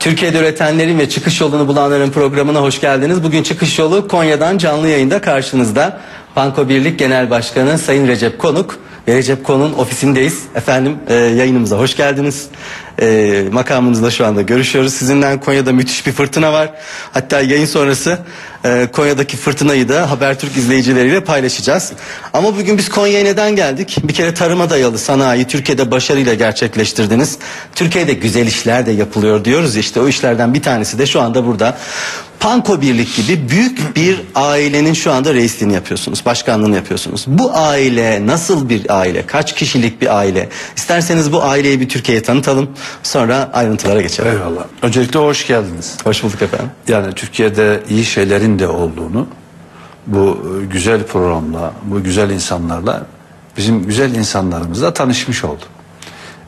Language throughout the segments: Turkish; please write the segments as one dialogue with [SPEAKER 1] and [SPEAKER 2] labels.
[SPEAKER 1] Türkiye'de üretenlerin ve çıkış yolunu bulanların programına hoş geldiniz. Bugün çıkış yolu Konya'dan canlı yayında karşınızda. Banko Birlik Genel Başkanı Sayın Recep Konuk Recep Konuk'un ofisindeyiz. Efendim e, yayınımıza hoş geldiniz. E, makamınızda şu anda görüşüyoruz. Sizinden Konya'da müthiş bir fırtına var. Hatta yayın sonrası e, Konya'daki fırtınayı da Habertürk izleyicileriyle paylaşacağız. Ama bugün biz Konya'ya neden geldik? Bir kere tarıma dayalı sanayi Türkiye'de başarıyla gerçekleştirdiniz. Türkiye'de güzel işler de yapılıyor diyoruz ya işte o işlerden bir tanesi de şu anda burada. Panko Birlik gibi büyük bir ailenin şu anda reisliğini yapıyorsunuz, başkanlığını yapıyorsunuz. Bu aile nasıl bir aile, kaç kişilik bir aile? İsterseniz bu aileyi bir Türkiye'ye tanıtalım, sonra ayrıntılara geçelim.
[SPEAKER 2] Eyvallah. Öncelikle hoş geldiniz.
[SPEAKER 1] Hoş bulduk efendim.
[SPEAKER 2] Yani Türkiye'de iyi şeylerin de olduğunu bu e, güzel programla, bu güzel insanlarla bizim güzel insanlarımızla tanışmış olduk.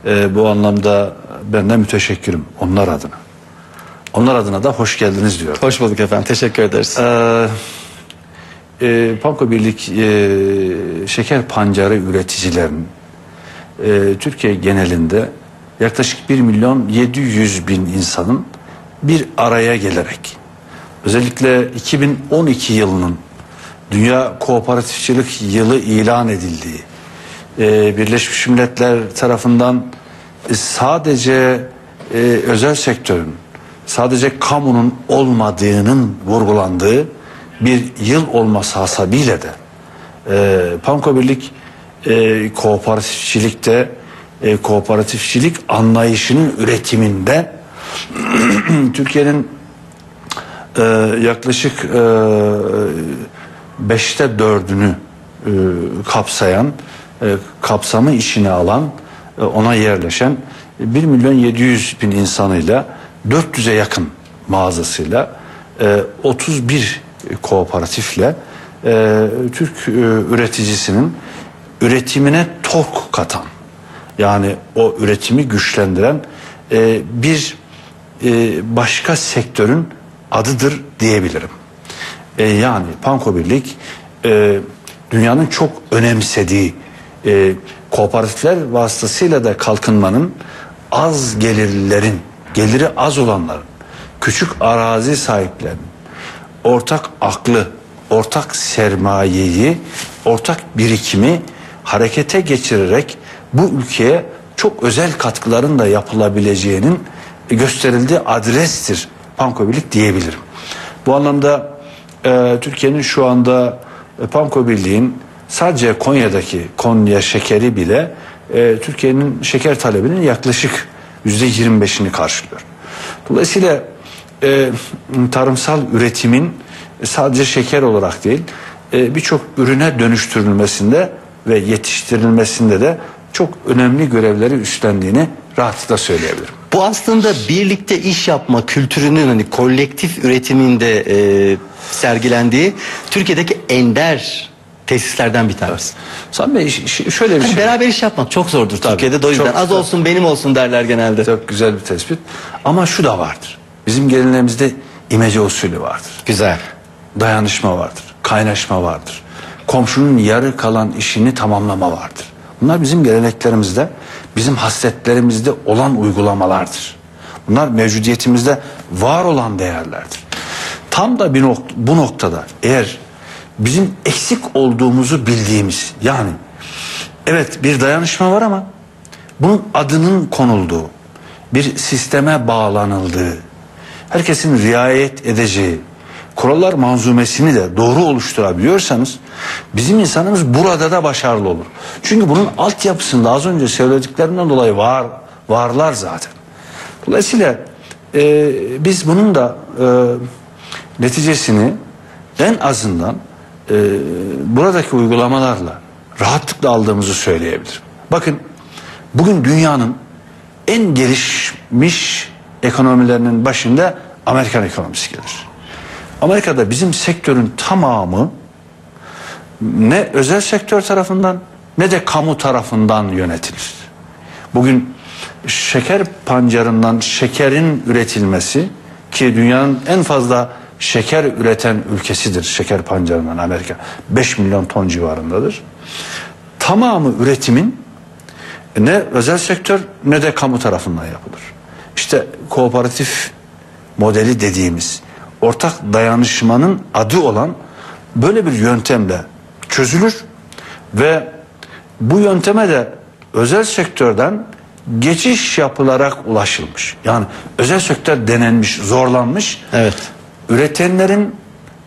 [SPEAKER 2] Ee, bu anlamda ben de müteşekkirim onlar adına. Onlar adına da hoş geldiniz diyorum.
[SPEAKER 1] Hoş bulduk efendim, teşekkür ederiz.
[SPEAKER 2] Ee, e, Panko Birlik e, şeker pancarı üreticilerinin e, Türkiye genelinde yaklaşık 1 milyon 700 bin insanın bir araya gelerek özellikle 2012 yılının Dünya Kooperatifçilik Yılı ilan edildiği e, Birleşmiş Milletler tarafından e, sadece e, özel sektörün sadece kamunun olmadığının vurgulandığı bir yıl olması hasabiyle de e, Panko Birlik e, kooperatifçilikte e, kooperatifçilik anlayışının üretiminde Türkiye'nin e, yaklaşık e, beşte dördünü e, kapsayan e, kapsamı işine alan e, ona yerleşen 1 milyon 700 bin insanıyla 400'e yakın mağazasıyla e, 31 kooperatifle e, Türk e, üreticisinin üretimine tork katan yani o üretimi güçlendiren e, bir e, başka sektörün adıdır diyebilirim. E, yani Panko Birlik e, dünyanın çok önemsediği e, kooperatifler vasıtasıyla da kalkınmanın az gelirlerin, geliri az olanların, küçük arazi sahiplerinin, ortak aklı, ortak sermayeyi, ortak birikimi harekete geçirerek bu ülkeye çok özel katkıların da yapılabileceğinin gösterildiği adrestir Panko Birlik diyebilirim. Bu anlamda e, Türkiye'nin şu anda e, Panko Birliği'nin sadece Konya'daki Konya şekeri bile e, Türkiye'nin şeker talebinin yaklaşık yüzde 25'ini karşılıyor. Dolayısıyla e, tarımsal üretimin sadece şeker olarak değil e, birçok ürüne dönüştürülmesinde ve yetiştirilmesinde de çok önemli görevleri üstlendiğini rahatlıkla söyleyebilirim.
[SPEAKER 1] Bu aslında birlikte iş yapma kültürünün hani kolektif üretiminde e, sergilendiği Türkiye'deki ender tesislerden bir tanesi.
[SPEAKER 2] Sami Bey şöyle bir
[SPEAKER 1] Hani
[SPEAKER 2] şey.
[SPEAKER 1] beraber iş yapmak çok zordur Türkiye'de de o yüzden. Az olsun benim olsun derler genelde.
[SPEAKER 2] Çok güzel bir tespit. Ama şu da vardır. Bizim gelinlerimizde imece usulü vardır.
[SPEAKER 1] Güzel.
[SPEAKER 2] Dayanışma vardır. Kaynaşma vardır. Komşunun yarı kalan işini tamamlama vardır. Bunlar bizim geleneklerimizde, bizim hasletlerimizde olan uygulamalardır. Bunlar mevcudiyetimizde var olan değerlerdir. Tam da bir nok- bu noktada eğer bizim eksik olduğumuzu bildiğimiz yani evet bir dayanışma var ama bunun adının konulduğu, bir sisteme bağlanıldığı, herkesin riayet edeceği, kurallar manzumesini de doğru oluşturabiliyorsanız bizim insanımız burada da başarılı olur. Çünkü bunun altyapısında az önce söylediklerimden dolayı var varlar zaten. Dolayısıyla e, biz bunun da e, neticesini en azından e, buradaki uygulamalarla rahatlıkla aldığımızı söyleyebilirim. Bakın bugün dünyanın en gelişmiş ekonomilerinin başında Amerikan ekonomisi gelir. Amerika'da bizim sektörün tamamı ne özel sektör tarafından ne de kamu tarafından yönetilir. Bugün şeker pancarından şekerin üretilmesi ki dünyanın en fazla şeker üreten ülkesidir şeker pancarından Amerika. 5 milyon ton civarındadır. Tamamı üretimin ne özel sektör ne de kamu tarafından yapılır. İşte kooperatif modeli dediğimiz ortak dayanışmanın adı olan böyle bir yöntemle çözülür ve bu yönteme de özel sektörden geçiş yapılarak ulaşılmış. Yani özel sektör denenmiş, zorlanmış.
[SPEAKER 1] Evet.
[SPEAKER 2] Üretenlerin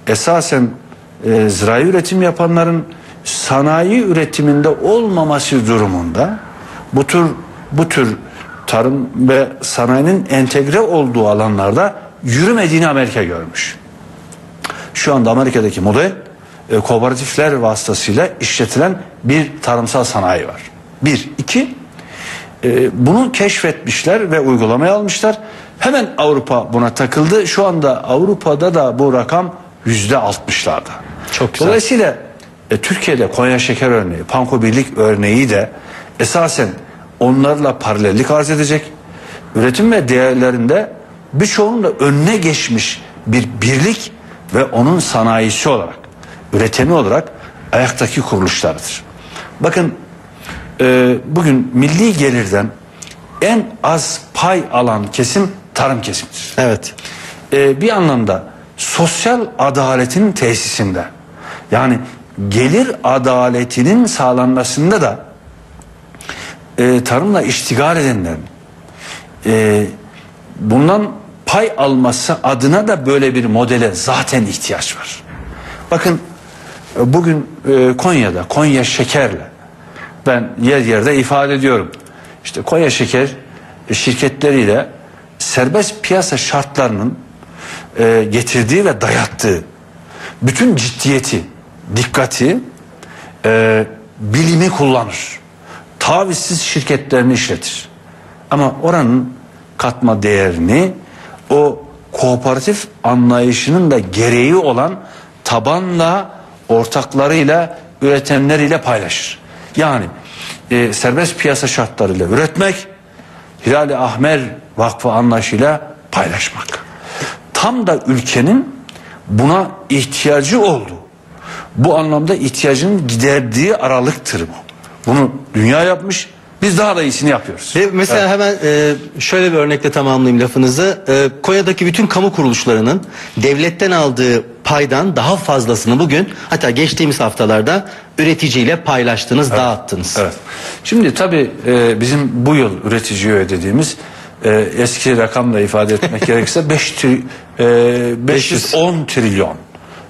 [SPEAKER 2] esasen e, zirai üretim yapanların sanayi üretiminde olmaması durumunda bu tür bu tür tarım ve sanayinin entegre olduğu alanlarda yürümediğini Amerika görmüş. Şu anda Amerika'daki model e, kooperatifler vasıtasıyla işletilen bir tarımsal sanayi var. Bir. iki e, bunu keşfetmişler ve uygulamaya almışlar. Hemen Avrupa buna takıldı. Şu anda Avrupa'da da bu rakam yüzde altmışlarda.
[SPEAKER 1] Çok güzel.
[SPEAKER 2] Dolayısıyla e, Türkiye'de Konya Şeker örneği, Panko Birlik örneği de esasen onlarla paralellik arz edecek. Üretim ve değerlerinde birçoğunun da önüne geçmiş bir birlik ve onun sanayisi olarak, üreteni olarak ayaktaki kuruluşlardır. Bakın e, bugün milli gelirden en az pay alan kesim tarım kesimidir.
[SPEAKER 1] Evet.
[SPEAKER 2] E, bir anlamda sosyal adaletin tesisinde yani gelir adaletinin sağlanmasında da e, tarımla iştigal edenlerin e, bundan pay alması adına da böyle bir modele zaten ihtiyaç var. Bakın bugün e, Konya'da Konya Şeker'le ben yer yerde ifade ediyorum. İşte Konya Şeker e, şirketleriyle serbest piyasa şartlarının e, getirdiği ve dayattığı bütün ciddiyeti, dikkati, bilimi kullanır. Tavizsiz şirketlerini işletir. Ama oranın katma değerini o kooperatif anlayışının da gereği olan tabanla ortaklarıyla üretenleriyle paylaşır. Yani e, serbest piyasa şartlarıyla üretmek Hilal-i Ahmer Vakfı anlayışıyla paylaşmak. Tam da ülkenin buna ihtiyacı oldu. Bu anlamda ihtiyacının giderdiği aralıktır bu. Bunu dünya yapmış. Biz daha da iyisini yapıyoruz.
[SPEAKER 1] Ve mesela hemen e, şöyle bir örnekle tamamlayayım lafınızı. E, Konya'daki bütün kamu kuruluşlarının devletten aldığı paydan daha fazlasını bugün hatta geçtiğimiz haftalarda üreticiyle paylaştınız, dağıttınız.
[SPEAKER 2] Evet. Şimdi tabii e, bizim bu yıl üreticiye ödediğimiz e, eski rakamla ifade etmek gerekirse 5 tri, e, 510 trilyon.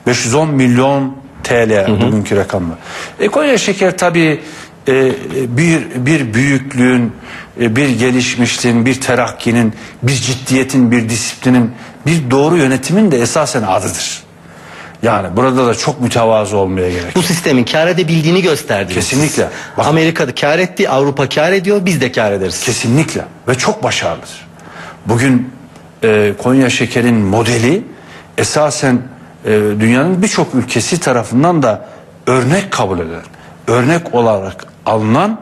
[SPEAKER 2] 510 milyon TL bugünkü rakamla. E, Konya Şeker tabii e, bir bir büyüklüğün, e, bir gelişmişliğin, bir terakkinin, bir ciddiyetin, bir disiplinin, bir doğru yönetimin de esasen adıdır. Yani burada da çok mütevazı olmaya gerek.
[SPEAKER 1] Bu sistemin kar edebildiğini gösterdiniz.
[SPEAKER 2] Kesinlikle. Bakın.
[SPEAKER 1] Amerika'da kar etti, Avrupa kar ediyor, biz de kar ederiz.
[SPEAKER 2] Kesinlikle ve çok başarılıdır. Bugün e, Konya Şeker'in modeli esasen e, dünyanın birçok ülkesi tarafından da örnek kabul edilen, örnek olarak alınan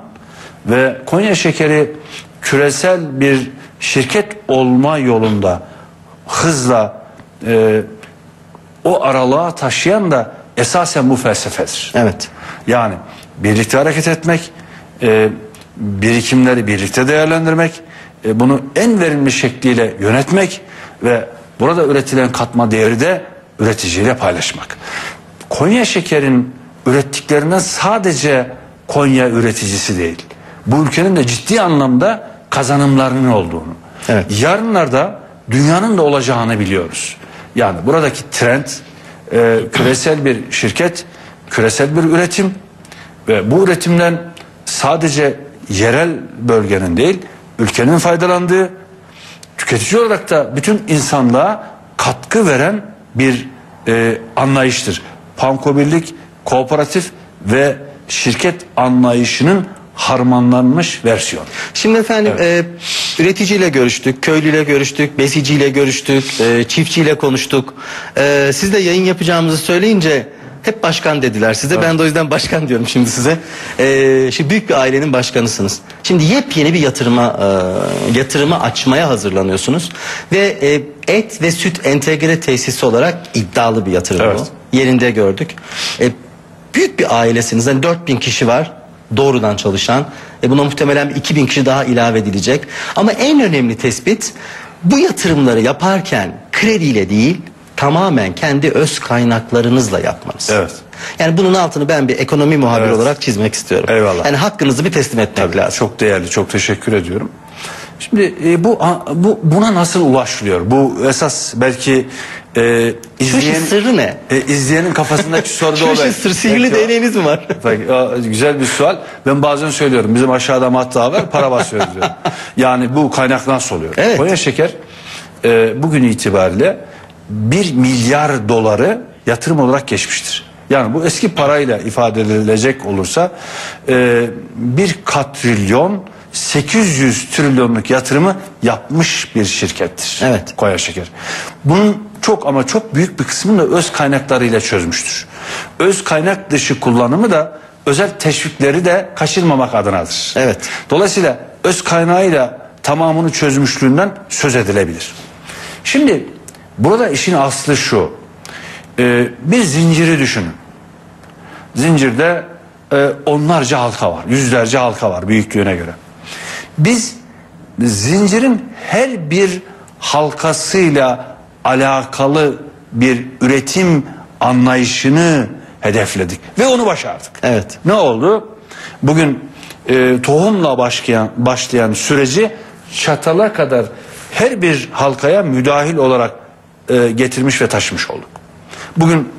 [SPEAKER 2] ve Konya Şekeri küresel bir şirket olma yolunda hızla e, o aralığa taşıyan da esasen bu felsefedir.
[SPEAKER 1] Evet.
[SPEAKER 2] Yani birlikte hareket etmek, e, birikimleri birlikte değerlendirmek, e, bunu en verimli şekliyle yönetmek ve burada üretilen katma değeri de üreticiyle paylaşmak. Konya şekerin ürettiklerinden sadece Konya üreticisi değil. Bu ülkenin de ciddi anlamda kazanımlarının olduğunu.
[SPEAKER 1] Evet.
[SPEAKER 2] Yarınlarda dünyanın da olacağını biliyoruz. Yani buradaki trend e, küresel bir şirket, küresel bir üretim ve bu üretimden sadece yerel bölgenin değil, ülkenin faydalandığı, tüketici olarak da bütün insanlığa katkı veren bir e, anlayıştır. Panko Birlik, kooperatif ve şirket anlayışının harmanlanmış versiyon.
[SPEAKER 1] Şimdi efendim e, üreticiyle görüştük, köylüyle görüştük, besiciyle görüştük, e, çiftçiyle konuştuk. E, siz de yayın yapacağımızı söyleyince hep başkan dediler size. Ben de o yüzden başkan diyorum şimdi size. E, şimdi büyük bir ailenin başkanısınız. Şimdi yepyeni bir yatırıma e, yatırımı açmaya hazırlanıyorsunuz ve e, et ve süt entegre tesisi olarak iddialı bir yatırım
[SPEAKER 2] Evet.
[SPEAKER 1] bu. Yerinde gördük. E, büyük bir ailesiniz. Hani 4000 kişi var doğrudan çalışan. E buna muhtemelen bir 2000 kişi daha ilave edilecek. Ama en önemli tespit Bu yatırımları yaparken krediyle değil tamamen kendi öz kaynaklarınızla yapmanız.
[SPEAKER 2] Evet.
[SPEAKER 1] Yani bunun altını ben bir ekonomi muhabiri
[SPEAKER 2] Evet.
[SPEAKER 1] olarak çizmek istiyorum.
[SPEAKER 2] Eyvallah.
[SPEAKER 1] Yani hakkınızı bir teslim etmek lazım.
[SPEAKER 2] Çok değerli, çok teşekkür ediyorum. Şimdi e, bu bu buna nasıl ulaşılıyor? Bu esas belki e,
[SPEAKER 1] Şu
[SPEAKER 2] izleyen
[SPEAKER 1] sırrı ne?
[SPEAKER 2] e, izleyenin kafasındaki soru da
[SPEAKER 1] Şu
[SPEAKER 2] o
[SPEAKER 1] işin
[SPEAKER 2] belki.
[SPEAKER 1] sır, sihirli değneğiniz mi var?
[SPEAKER 2] Peki, o, güzel bir sual. Ben bazen söylüyorum bizim aşağıda matta var para basıyoruz diyor. Yani bu kaynak nasıl oluyor?
[SPEAKER 1] Evet.
[SPEAKER 2] Konya Şeker e, bugün itibariyle 1 milyar doları yatırım olarak geçmiştir. Yani bu eski parayla ifade edilecek olursa e, bir katrilyon 800 trilyonluk yatırımı yapmış bir şirkettir.
[SPEAKER 1] Evet.
[SPEAKER 2] Konya Şeker. Bunun çok ama çok büyük bir kısmını da öz kaynaklarıyla çözmüştür. Öz kaynak dışı kullanımı da özel teşvikleri de kaçırmamak adınadır.
[SPEAKER 1] Evet.
[SPEAKER 2] Dolayısıyla öz kaynağıyla tamamını çözmüşlüğünden söz edilebilir. Şimdi burada işin aslı şu. Ee, bir zinciri düşünün. Zincirde e, onlarca halka var, yüzlerce halka var büyüklüğüne göre. Biz zincirin her bir halkasıyla alakalı bir üretim anlayışını hedefledik ve onu başardık.
[SPEAKER 1] Evet.
[SPEAKER 2] Ne oldu? Bugün e, tohumla başlayan başlayan süreci çatala kadar her bir halkaya müdahil olarak e, getirmiş ve taşımış olduk. Bugün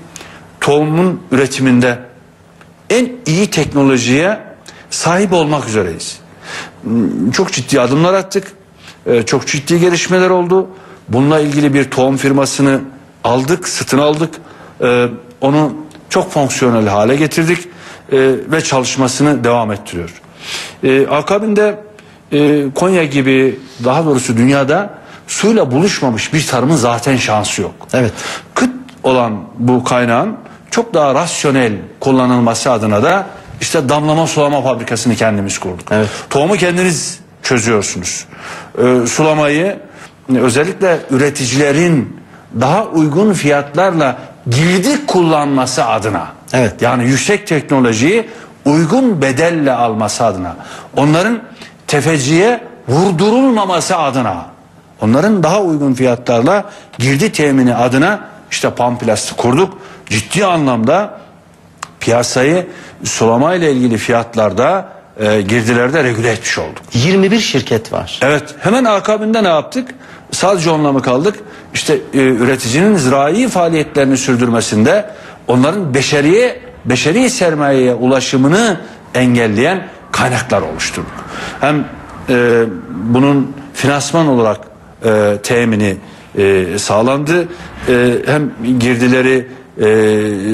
[SPEAKER 2] tohumun üretiminde en iyi teknolojiye sahip olmak üzereyiz. Çok ciddi adımlar attık. Ee, Çok ciddi gelişmeler oldu. Bununla ilgili bir tohum firmasını aldık, satın aldık. Ee, Onu çok fonksiyonel hale getirdik ee, ve çalışmasını devam ettiriyor. Akabinde e, Konya gibi daha doğrusu dünyada suyla buluşmamış bir tarımın zaten şansı yok.
[SPEAKER 1] Evet.
[SPEAKER 2] Kıt olan bu kaynağın çok daha rasyonel kullanılması adına da işte damlama sulama fabrikasını kendimiz kurduk.
[SPEAKER 1] Evet.
[SPEAKER 2] Tohumu kendiniz çözüyorsunuz. Ee, sulamayı e, özellikle üreticilerin daha uygun fiyatlarla girdi kullanması adına.
[SPEAKER 1] Evet.
[SPEAKER 2] Yani yüksek teknolojiyi uygun bedelle alması adına. Onların tefeciye vurdurulmaması adına. Onların daha uygun fiyatlarla girdi temini adına işte Pamplas'ı kurduk. Ciddi anlamda piyasayı sulama ile ilgili fiyatlarda e, girdilerde regüle etmiş olduk.
[SPEAKER 1] 21 şirket var.
[SPEAKER 2] Evet hemen akabinde ne yaptık? Sadece onunla mı kaldık? İşte e, üreticinin zirai faaliyetlerini sürdürmesinde onların beşeriye, beşeri sermayeye ulaşımını engelleyen kaynaklar oluşturduk. Hem e, bunun finansman olarak e, temini e, sağlandı. E, hem girdileri e,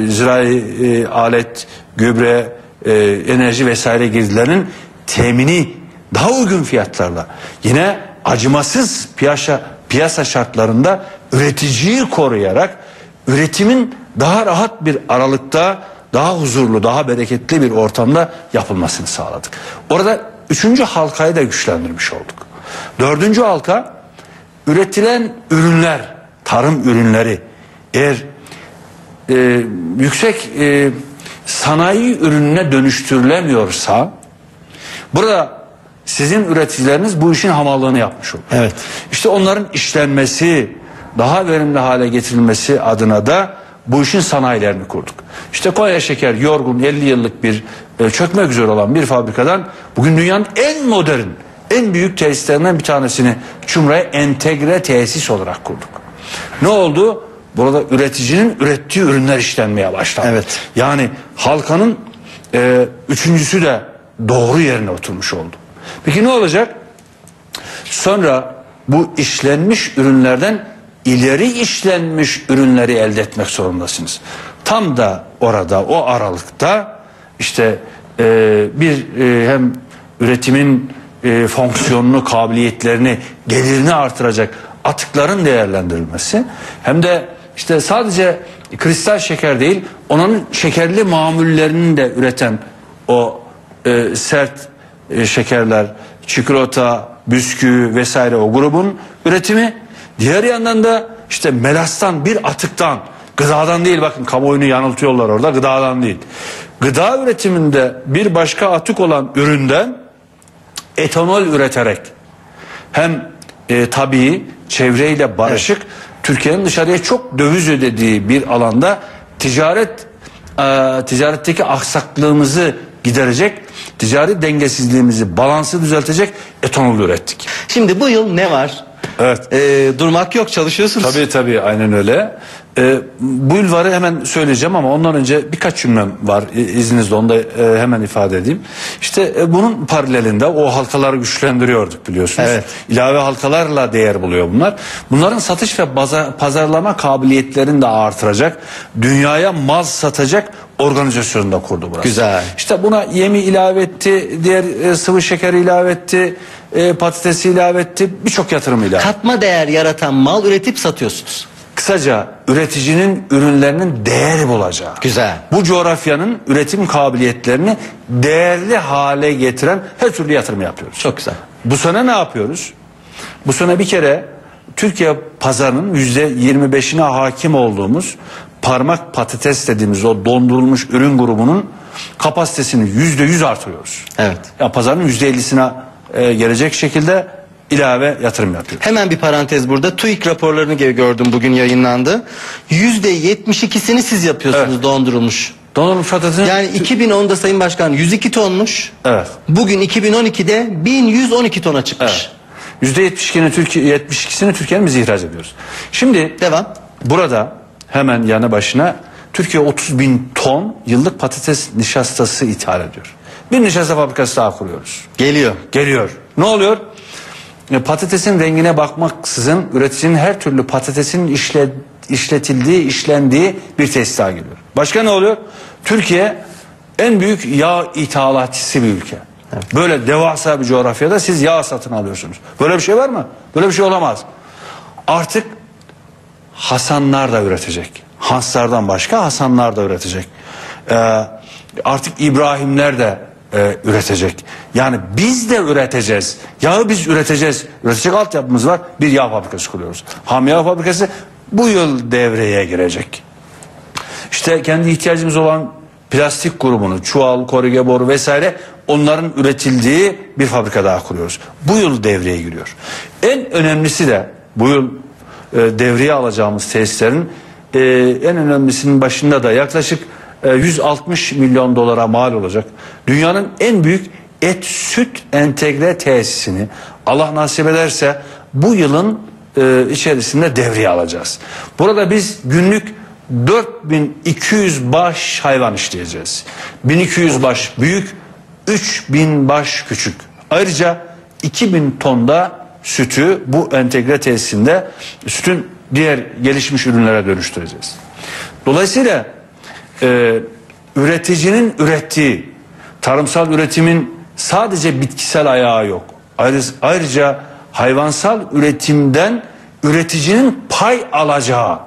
[SPEAKER 2] zirai e, alet, gübre, e, enerji vesaire girdilerinin temini daha uygun fiyatlarla yine acımasız piyasa piyasa şartlarında üreticiyi koruyarak üretimin daha rahat bir aralıkta daha huzurlu, daha bereketli bir ortamda yapılmasını sağladık. Orada üçüncü halkayı da güçlendirmiş olduk. Dördüncü halka üretilen ürünler, tarım ürünleri eğer e, yüksek e, sanayi ürününe dönüştürülemiyorsa burada sizin üreticileriniz bu işin hamallığını yapmış olur.
[SPEAKER 1] Evet.
[SPEAKER 2] İşte onların işlenmesi, daha verimli hale getirilmesi adına da bu işin sanayilerini kurduk. İşte Konya Şeker yorgun 50 yıllık bir e, çökmek üzere olan bir fabrikadan bugün dünyanın en modern, en büyük tesislerinden bir tanesini Çumra'ya entegre tesis olarak kurduk. Ne oldu? Burada üreticinin ürettiği ürünler işlenmeye başladı.
[SPEAKER 1] Evet.
[SPEAKER 2] Yani halkanın e, üçüncüsü de doğru yerine oturmuş oldu. Peki ne olacak? Sonra bu işlenmiş ürünlerden ileri işlenmiş ürünleri elde etmek zorundasınız. Tam da orada o aralıkta işte e, bir e, hem üretimin e, fonksiyonunu, kabiliyetlerini, gelirini artıracak atıkların değerlendirilmesi hem de işte sadece kristal şeker değil, onun şekerli mamullerini de üreten o e, sert e, şekerler, çikolata, bisküvi vesaire o grubun üretimi. Diğer yandan da işte melastan bir atıktan, gıdadan değil bakın kamuoyunu yanıltıyorlar orada gıdadan değil. Gıda üretiminde bir başka atık olan üründen etanol üreterek hem e, tabii, çevreyle barışık, Türkiye'nin dışarıya çok döviz ödediği bir alanda ticaret e, ticaretteki aksaklığımızı giderecek, ticari dengesizliğimizi, balansı düzeltecek etanol ürettik.
[SPEAKER 1] Şimdi bu yıl ne var?
[SPEAKER 2] Evet.
[SPEAKER 1] Ee, durmak yok çalışıyorsunuz.
[SPEAKER 2] Tabii tabii aynen öyle. Ee, bu yılvarı hemen söyleyeceğim ama ondan önce birkaç cümlem var İ- izninizle onu da e, hemen ifade edeyim. İşte e, bunun paralelinde o halkaları güçlendiriyorduk biliyorsunuz.
[SPEAKER 1] Evet.
[SPEAKER 2] İlave halkalarla değer buluyor bunlar. Bunların satış ve baza- pazarlama kabiliyetlerini de artıracak, dünyaya mal satacak organizasyonu da kurdu burası.
[SPEAKER 1] Güzel.
[SPEAKER 2] İşte buna yemi ilave etti, diğer e, sıvı şekeri ilave etti, e, patatesi ilave etti, birçok yatırım ilave.
[SPEAKER 1] Katma değer yaratan mal üretip satıyorsunuz.
[SPEAKER 2] Kısaca üreticinin ürünlerinin değer bulacağı.
[SPEAKER 1] Güzel.
[SPEAKER 2] Bu coğrafyanın üretim kabiliyetlerini değerli hale getiren her türlü yatırım yapıyoruz.
[SPEAKER 1] Çok güzel.
[SPEAKER 2] Bu sene ne yapıyoruz? Bu sene bir kere Türkiye pazarının yüzde 25'ine hakim olduğumuz parmak patates dediğimiz o dondurulmuş ürün grubunun kapasitesini yüzde yüz artırıyoruz.
[SPEAKER 1] Evet.
[SPEAKER 2] Ya pazarın yüzde 50'sine e, gelecek şekilde ilave yatırım yapıyoruz.
[SPEAKER 1] Hemen bir parantez burada. TÜİK raporlarını gördüm bugün yayınlandı. %72'sini siz yapıyorsunuz
[SPEAKER 2] Evet.
[SPEAKER 1] dondurulmuş.
[SPEAKER 2] Dondurulmuş patatesin
[SPEAKER 1] Yani 2010'da Sayın Başkan 102 tonmuş.
[SPEAKER 2] Evet.
[SPEAKER 1] Bugün 2012'de 1112 tona çıkmış.
[SPEAKER 2] Evet. %72'sini Türkiye 72'sini Türkiye'nin biz ihraç ediyoruz. Şimdi
[SPEAKER 1] Devam.
[SPEAKER 2] burada hemen yanı başına Türkiye 30 bin ton yıllık patates nişastası ithal ediyor. Bir nişasta fabrikası daha kuruyoruz.
[SPEAKER 1] Geliyor.
[SPEAKER 2] Geliyor. Ne oluyor? E, Patatesin rengine bakmaksızın üreticinin her türlü patatesin işle, işletildiği, işlendiği bir tesis daha geliyor. Başka ne oluyor? Türkiye en büyük yağ ithalatçısı bir ülke. Böyle devasa bir coğrafyada siz yağ satın alıyorsunuz. Böyle bir şey var mı? Böyle bir şey olamaz. Artık Hasanlar da üretecek. Hanslardan başka Hasanlar da üretecek. Ee, artık İbrahimler de e, üretecek. Yani biz de üreteceğiz. Yağı biz üreteceğiz. Üretecek altyapımız var. Bir yağ fabrikası kuruyoruz. Ham yağ fabrikası bu yıl devreye girecek. İşte kendi ihtiyacımız olan plastik grubunu, çuval, korige boru vesaire onların üretildiği bir fabrika daha kuruyoruz. Bu yıl devreye giriyor. En önemlisi de bu yıl e, devreye alacağımız tesislerin e, en önemlisinin başında da yaklaşık 160 milyon dolara mal olacak. Dünyanın en büyük et süt entegre tesisini Allah nasip ederse bu yılın e, içerisinde devreye alacağız. Burada biz günlük 4200 baş hayvan işleyeceğiz. 1200 baş büyük, 3000 baş küçük. Ayrıca 2000 tonda sütü bu entegre tesisinde sütün diğer gelişmiş ürünlere dönüştüreceğiz. Dolayısıyla e, üreticinin ürettiği tarımsal üretimin sadece bitkisel ayağı yok. Ayrı- Ayrıca hayvansal üretimden üreticinin pay alacağı,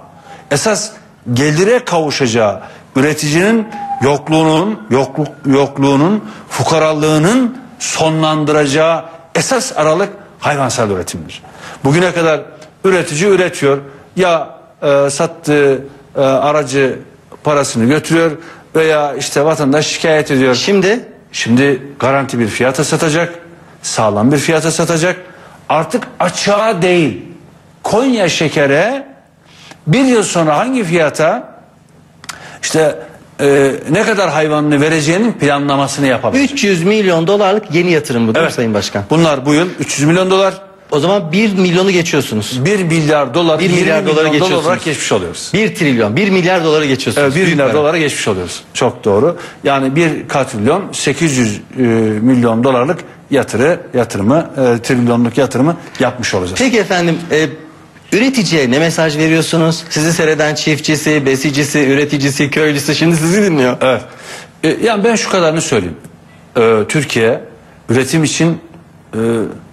[SPEAKER 2] esas gelire kavuşacağı, üreticinin yokluğunun, yokluk, yokluğunun, fukaralığının sonlandıracağı esas aralık hayvansal üretimdir. Bugüne kadar üretici üretiyor, ya e, sattığı e, aracı parasını götürüyor veya işte vatandaş şikayet ediyor.
[SPEAKER 1] Şimdi
[SPEAKER 2] Şimdi garanti bir fiyata satacak, sağlam bir fiyata satacak. Artık açığa değil, Konya şekere bir yıl sonra hangi fiyata işte e, ne kadar hayvanını vereceğinin planlamasını yapabilir.
[SPEAKER 1] 300 milyon dolarlık yeni yatırım bu değil mi
[SPEAKER 2] Evet.
[SPEAKER 1] Sayın Başkan?
[SPEAKER 2] Bunlar bu yıl 300 milyon dolar,
[SPEAKER 1] O zaman 1 milyonu geçiyorsunuz.
[SPEAKER 2] 1 milyar dolar,
[SPEAKER 1] Bir
[SPEAKER 2] 20
[SPEAKER 1] milyar doları
[SPEAKER 2] milyon dolar
[SPEAKER 1] geçiyorsunuz.
[SPEAKER 2] olarak geçmiş oluyoruz.
[SPEAKER 1] 1 trilyon, 1 milyar dolara geçiyorsunuz.
[SPEAKER 2] Evet, 1
[SPEAKER 1] Büyük
[SPEAKER 2] milyar
[SPEAKER 1] para.
[SPEAKER 2] dolara geçmiş oluyoruz. Çok doğru. Yani bir katrilyon 800 e, milyon dolarlık yatırı yatırımı e, trilyonluk yatırımı yapmış olacağız.
[SPEAKER 1] Peki efendim e, üreticiye ne mesaj veriyorsunuz? Sizi seyreden çiftçisi, besicisi, üreticisi, köylüsü şimdi sizi dinliyor.
[SPEAKER 2] Evet. E, yani ben şu kadarını söyleyeyim. E, Türkiye üretim için e,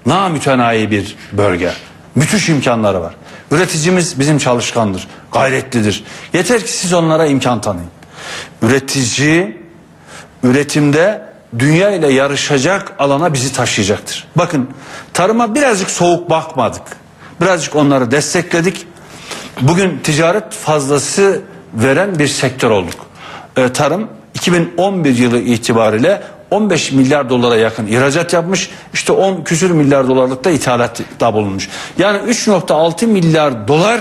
[SPEAKER 2] namütenayi bir bölge. Müthiş imkanları var. Üreticimiz bizim çalışkandır, gayretlidir. Yeter ki siz onlara imkan tanıyın. Üretici üretimde dünya ile yarışacak alana bizi taşıyacaktır. Bakın tarıma birazcık soğuk bakmadık. Birazcık onları destekledik. Bugün ticaret fazlası veren bir sektör olduk. Ee, tarım 2011 yılı itibariyle 15 milyar dolara yakın ihracat yapmış. İşte 10 küsür milyar dolarlık da ithalatta bulunmuş. Yani 3.6 milyar dolar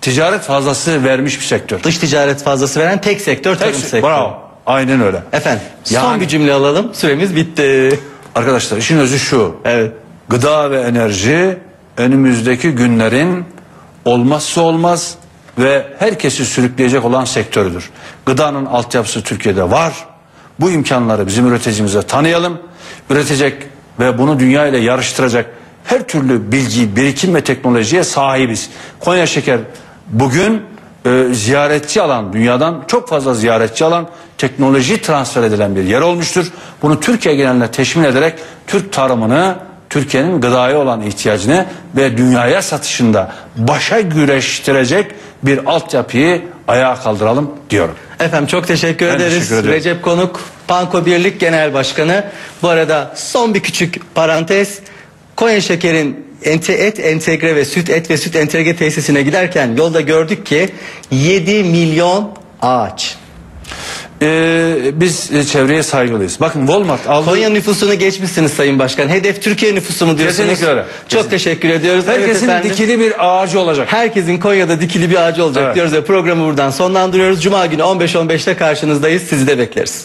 [SPEAKER 2] ticaret fazlası vermiş bir sektör.
[SPEAKER 1] Dış ticaret fazlası veren tek sektör tarım
[SPEAKER 2] Tek-
[SPEAKER 1] sektörü.
[SPEAKER 2] Bravo. Aynen öyle.
[SPEAKER 1] Efendim son
[SPEAKER 2] Yani-
[SPEAKER 1] bir cümle alalım. Süremiz bitti.
[SPEAKER 2] Arkadaşlar işin özü şu.
[SPEAKER 1] Evet.
[SPEAKER 2] Gıda ve enerji önümüzdeki günlerin olmazsa olmaz ve herkesi sürükleyecek olan sektörüdür. Gıdanın altyapısı Türkiye'de var. Bu imkanları bizim üreticimize tanıyalım. Üretecek ve bunu dünya ile yarıştıracak her türlü bilgi, birikim ve teknolojiye sahibiz. Konya Şeker bugün e, ziyaretçi alan, dünyadan çok fazla ziyaretçi alan, teknoloji transfer edilen bir yer olmuştur. Bunu Türkiye geneline teşmil ederek Türk tarımını, Türkiye'nin gıdaya olan ihtiyacını ve dünyaya satışında başa güreştirecek bir altyapıyı ayağa kaldıralım diyorum.
[SPEAKER 1] Efendim çok teşekkür
[SPEAKER 2] Ben
[SPEAKER 1] ederiz.
[SPEAKER 2] teşekkür ederim.
[SPEAKER 1] Recep Konuk, Panko Birlik Genel Başkanı. Bu arada son bir küçük parantez. Konya Şeker'in ente, et entegre ve süt et ve süt entegre tesisine giderken yolda gördük ki 7 milyon ağaç.
[SPEAKER 2] Ee, biz e, çevreye saygılıyız. Bakın Walmart aldı.
[SPEAKER 1] Konya nüfusunu geçmişsiniz Sayın Başkan. Hedef Türkiye nüfusu mu diyorsunuz?
[SPEAKER 2] Kesinlikle öyle.
[SPEAKER 1] Çok
[SPEAKER 2] Kesinlikle.
[SPEAKER 1] teşekkür ediyoruz. Evet
[SPEAKER 2] Herkesin
[SPEAKER 1] efendim.
[SPEAKER 2] dikili bir ağacı olacak.
[SPEAKER 1] Herkesin Konya'da dikili bir ağacı olacak
[SPEAKER 2] Evet.
[SPEAKER 1] diyoruz ve programı buradan sonlandırıyoruz. Cuma günü 15.15'te karşınızdayız. Sizi de bekleriz.